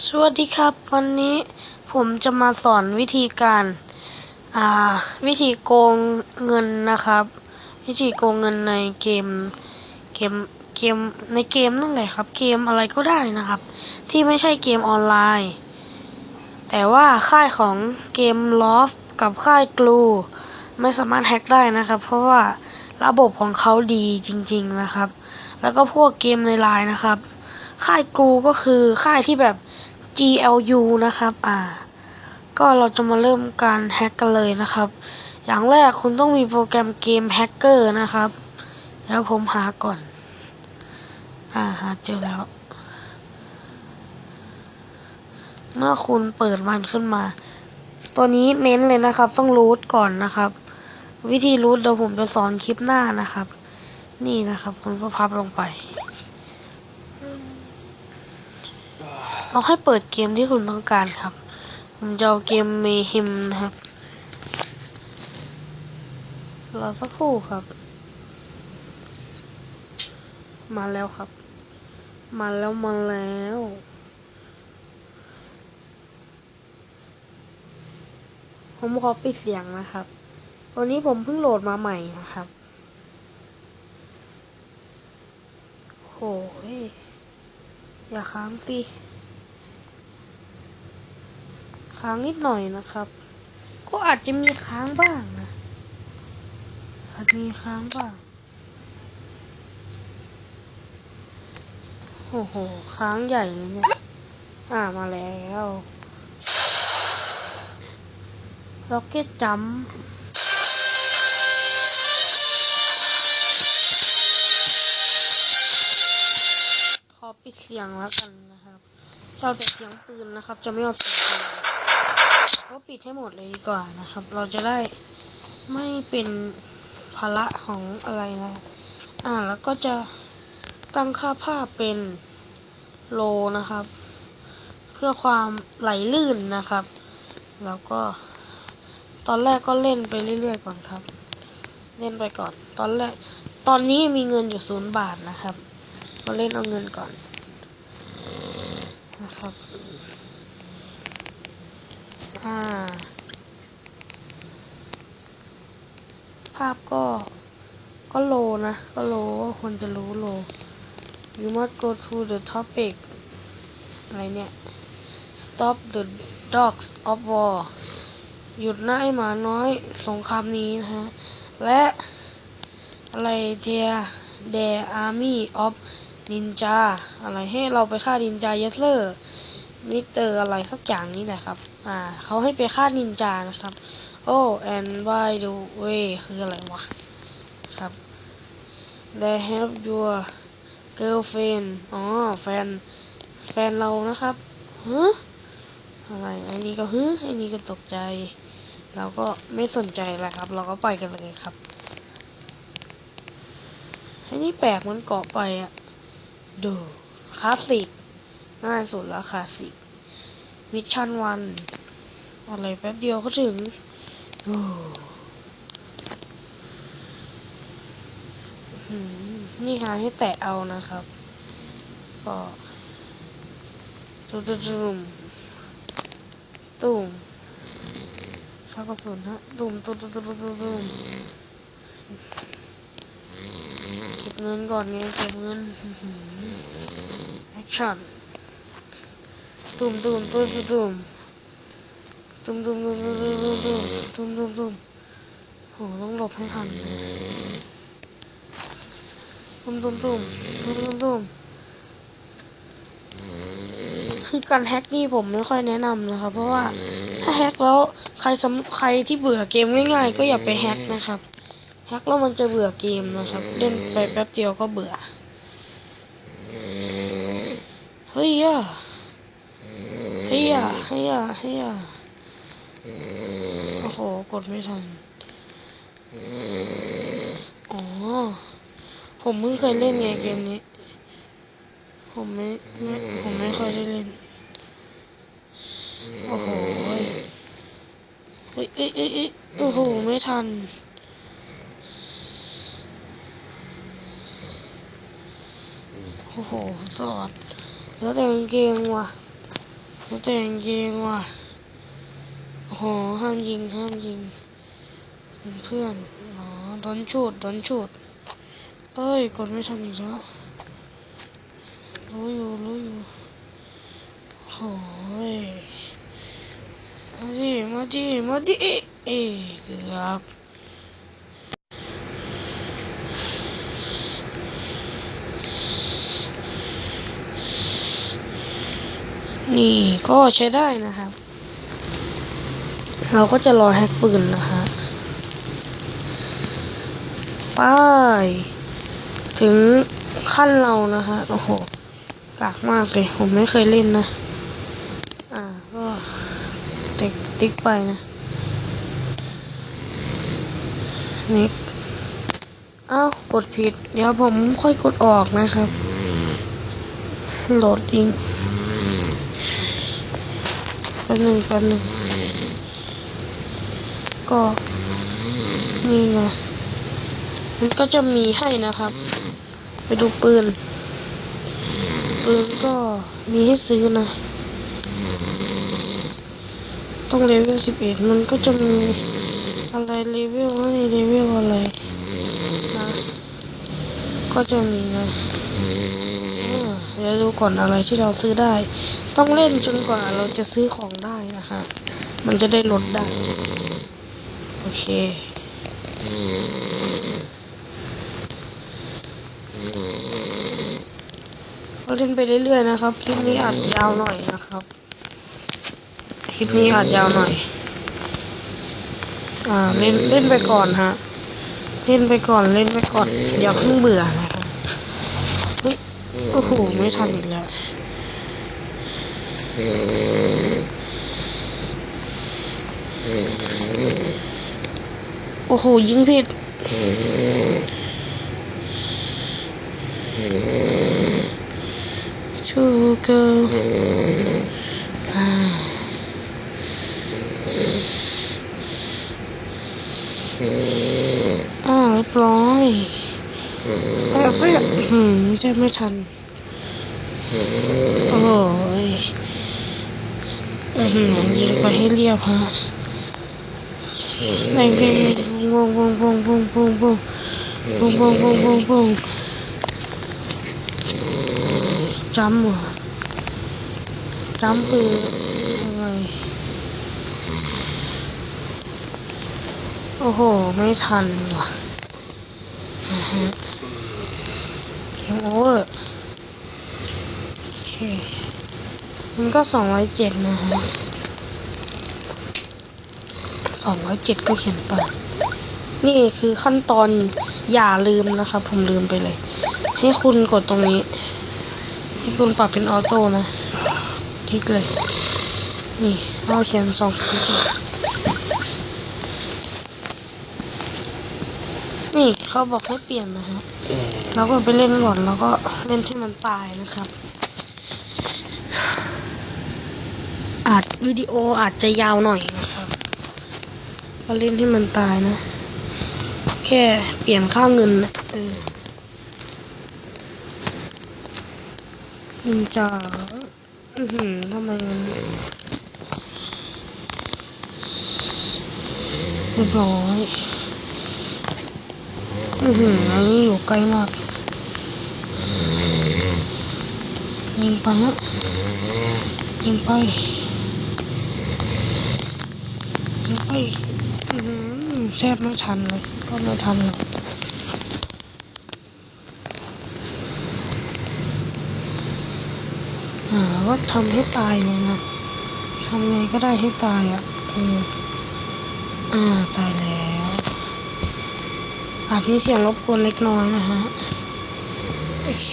สวัสดีครับ วันนี้ผมจะมาสอนวิธีการาวิธีโกงเงินนะครับ วิธีโกงเงินในเกมเกมเกมในเกมนั่นแหละครับ เกมอะไรก็ได้นะครับ ที่ไม่ใช่เกมออนไลน์ แต่ว่าค่ายของเกมลอฟกับค่ายกลูไม่สามารถแฮ็กได้นะครับ เพราะว่าระบบของเขาดีจริง ๆนะครับ แล้วก็พวกเกมในไลน์นะครับค่ายกลูก็คือค่ายที่แบบ GLU นะครับ อ่า ก็เราจะมาเริ่มการแฮกกันเลยนะครับ อย่างแรกคุณต้องมีโปรแกรมเกมแฮกเกอร์นะครับ แล้วผมหาก่อน อ่าหาเจอแล้ว เมื่อคุณเปิดมันขึ้นมา ตัวนี้เน้นเลยนะครับ ต้องรูทก่อนนะครับ วิธีรูทเดี๋ยวผมจะสอนคลิปหน้านะครับ นี่นะครับ คุณก็พับลงไป เราให้เปิดเกมที่คุณต้องการครับ ผมจะเอาเกมเมฮิมนะครับรอสักครู่ครับ มาแล้วครับ มาแล้วมาแล้วผมขอปิดเสียงนะครับ ตัวนี้ผมเพิ่งโหลดมาใหม่นะครับโหยอย่าค้างสิ ค้างนิดหน่อยนะครับ ก็อาจจะมีค้างบ้างนะอาจมีค้างบ้าง โอ้โห ค้างใหญ่เลยเนี่ย อ่ามาแล้วล็อกเก็ตจัมขอปิดเสียงแล้วกันนะครับจะเอาแต่เสียงปืนนะครับ จะไม่เอาเสียงปืน ก็ปิดให้หมดเลยดีกว่านะครับ เราจะได้ไม่เป็นภาระของอะไรนะอ่าแล้วก็จะตั้งค่าภาพเป็นโลนะครับ เพื่อความไหลลื่นนะครับ แล้วก็ตอนแรกก็เล่นไปเรื่อยๆก่อนครับ เล่นไปก่อน ตอนแรกตอนนี้มีเงินอยู่ศูนย์บาทนะครับมาเล่นเอาเงินก่อนนะครับ อ่า ภาพก็ ก็โลนะ ก็โลคนจะรู้โล you must go to the topic อะไรเนี่ย stop the dogs of war หยุดหน้าหมาน้อยสงครามนี้นะฮะ และอะไรเจีย the army of ninja อะไรให้เราไปฆ่านินจาเยสเลอร์ มิเตอร์อะไรสักอย่างนี้แหละครับ อ่าเขาให้ไปฆ่านินจานะครับ โอ้ and by the way คืออะไรวะ ครับ they have your girlfriend อ๋อ แฟน แฟนเรานะครับฮึอะไรไอ้นี่ก็ฮึไอ้นี่ก็ตกใจ เราก็ไม่สนใจอะไรครับ เราก็ไปกันเลยครับไอ้นี่แปลกมันเกาะไปอะดูคลาสสิก ง่ายสุดแล้วคาสิมิชชั่นวันอะไรแป๊บเดียวก็ถึงนี่หาให้แตะเอานะครับ ก็ตุ้มตุ้มตุ้มชากระสุนฮะตุ้มตุ้มตุ้มตุ้มตุ้มตุ้มเก็บเงินก่อนไงเก็บเงินแอคชั่น ตุ้มตุ้มตุ้มตุ้มตุ้มตุ้มตุ้มตุ้มตุ้มตุ้มตุ้มตุ้มตุ้มตุ้มโหต้องหลบให้ทันตุ้มตุ้มตุ้มตุ้มตุ้มตุ้มคือการแฮกนี่ผมไม่ค่อยแนะนำนะครับ เพราะว่าถ้าแฮกแล้วใครสำใครที่เบื่อเกมง่ายๆ ก็อย่าไปแฮกนะครับแฮกแล้วมันจะเบื่อเกมนะครับ เล่นไปแป๊บเดียวก็เบื่อเฮ้ยอะ ฮ้ยอะเฮ้ยอะเฮ้ยอะโอ้โห กดไม่ทัน อ๋อ ผมเพิ่งเคยเล่นไงเกมนี้ ผมไม่ไม่ผมไม่ค่อยได้เล่น โอ้โห เฮ้ยเอ้ยเอ้ยเอ้ยเอ้ยโอ้โห ไม่ทันโอ้โหสอดแล้วแต่กางเกงว่ะ แต่งเกงว่ะโอ้โหห้ามยิงห้ามยิงเป็นเพื่อนอ๋อโดนชูดโดนชูดเอ้ยกดไม่ทันอีกแล้วรู้อยู่รู้อยู่โอ้ยมาดิมาดิมาดิเอ้ยเกือบ นี่ก็ใช้ได้นะครับ เราก็จะรอแฮกปืนนะฮะไปถึงขั้นเรานะฮะโอ้โหกากมากเลย ผมไม่เคยเล่นนะ อ่าก็ติ๊กติ๊กไปนะนี่อ้าวกดผิด เดี๋ยวผมค่อยกดออกนะครับ โหลดอิง ป๊บหนึ่งแป๊บหนึ่งก็นี่ไงมันก็จะมีให้นะครับ ไปดูปืน ปืนก็มีให้ซื้อนะต้องเลเวลสิบเอ็ดมันก็จะมีอะไรเลเวลให้เลเวลอะไรนะก็จะมีนะเดี๋ยวดูก่อนอะไรที่เราซื้อได้ ต้องเล่นจนกว่าเราจะซื้อของได้นะคะ มันจะได้ลดได้ โอเคก็เล่นไปเรื่อยๆนะครับ คลิปนี้อาจยาวหน่อยนะครับ คลิปนี้อาจยาวหน่อย อ่า เล่นเล่นไปก่อนฮะ เล่นไปก่อน เล่นไปก่อน อย่าเพิ่งเบื่อนะครับเฮ้ย โอ้โห ไม่ทันอีกแล้ว โอ้โห ยิงผิด ชูเกอร์อ่าอ่าเรียบร้อยแต่เสียอืมจะไม่ทัน โอ้ย อือหือยิงไปให้เรียบฮะแรงเกมวงวงวงวงวงวงวงวงวงวงวงจำเหรอจำคืออะไรโอ้โห ไม่ทันว่ะฮะเกมโอเวอร์โอเค มันก็สองร้อยเจ็ดนะฮะสองร้อยเจ็ดก็เขียนไปนี่คือขั้นตอนอย่าลืมนะครับ ผมลืมไปเลย ให้คุณกดตรงนี้ ให้คุณปรับเป็นออโต้นะคลิกเลย นี่เราเขียนสองคลิกนี่เขาบอกให้เปลี่ยนนะฮะเราก็ไปเล่นก่อนแล้วก็เล่นที่มันตายนะครับ อาจวิดีโออาจจะยาวหน่อยนะครับก็เล่นให้มันตายนะ แค่เปลี่ยนค่าเงินนะเออนินจาอือหือทำไมมันเรียบร้อยอือหืออันนี้อยู่ใกล้มากยิงไปฮะยิงไป ยิงไป อือหือ แทบไม่ทันเลย ก็ไม่ทันหรอกอ่าก็ทำให้ตายเลยนะทำไงก็ได้ให้ตายอะเอออ่า ตายแล้วอาจมีเสียงรบกวนเล็กน้อยนะฮะ โอเค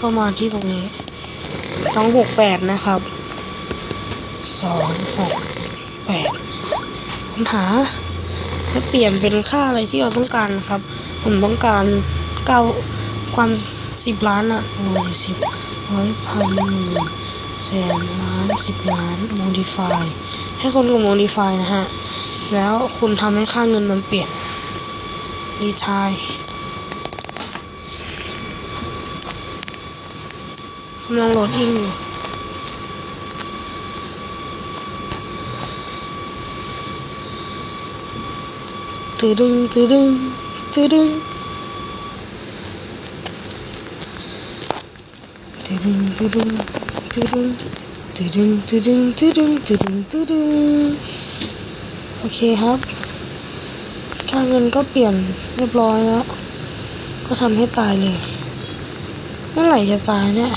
ก็มาที่ตรงนี้สองหกแปดนะครับสองหกแปด หาแล้เปลี่ยนเป็นค่าอะไรที่เราต้องการนะครับ ผมต้องการเก้าความสิบล้านอะโอ้ยสิบร้อยพันหมื่นแสนล้านสิบล้าน modify ให้คนกด modify นะฮะ แล้วคุณทำให้ค่าเงินมันเปลี่ยนรีทายกำลังโหลดอิงอยู่ ตึดึงตึดึงตึดึงตึดึงตึดึงตึดึงตึดึงตึดึงตึดึงตึดึงตึดึงโอเคครับค่าเงินก็เปลี่ยนเรียบร้อยแล้ว ก็ทำให้ตายเลย เมื่อไหร่จะตายเนี่ย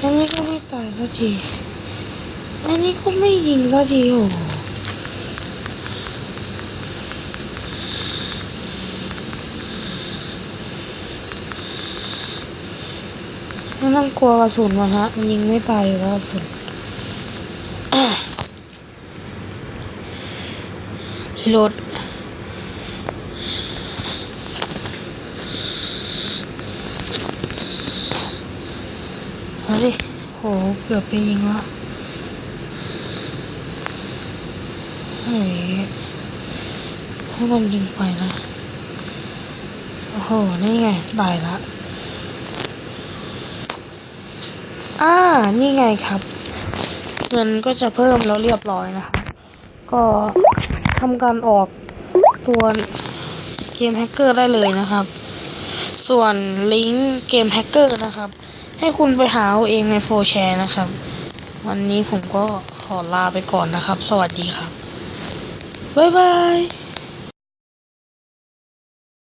อันนี้ก็ไม่ตายสักทีอันนี้ก็ไม่ยิงสักทีโอ้ ไม่ต้องกลัวกระสุนมันฮะมันยิงไม่ตายอยู่แล้วกระสุนอะรถเอาดิโห เกือบไปยิงล้วเฮ้ยให้มันยิงไปนะ โอ้โห นี่ไง ตายละ อ่า นี่ไงครับ เงินก็จะเพิ่มแล้วเรียบร้อยนะครับก็ทำการออกตัวเกมแฮกเกอร์ได้เลยนะครับ ส่วนลิงก์เกมแฮกเกอร์นะครับ ให้คุณไปหาเอาเองในโฟแชร์นะครับ วันนี้ผมก็ขอลาไปก่อนนะครับ สวัสดีครับ บ๊ายบาย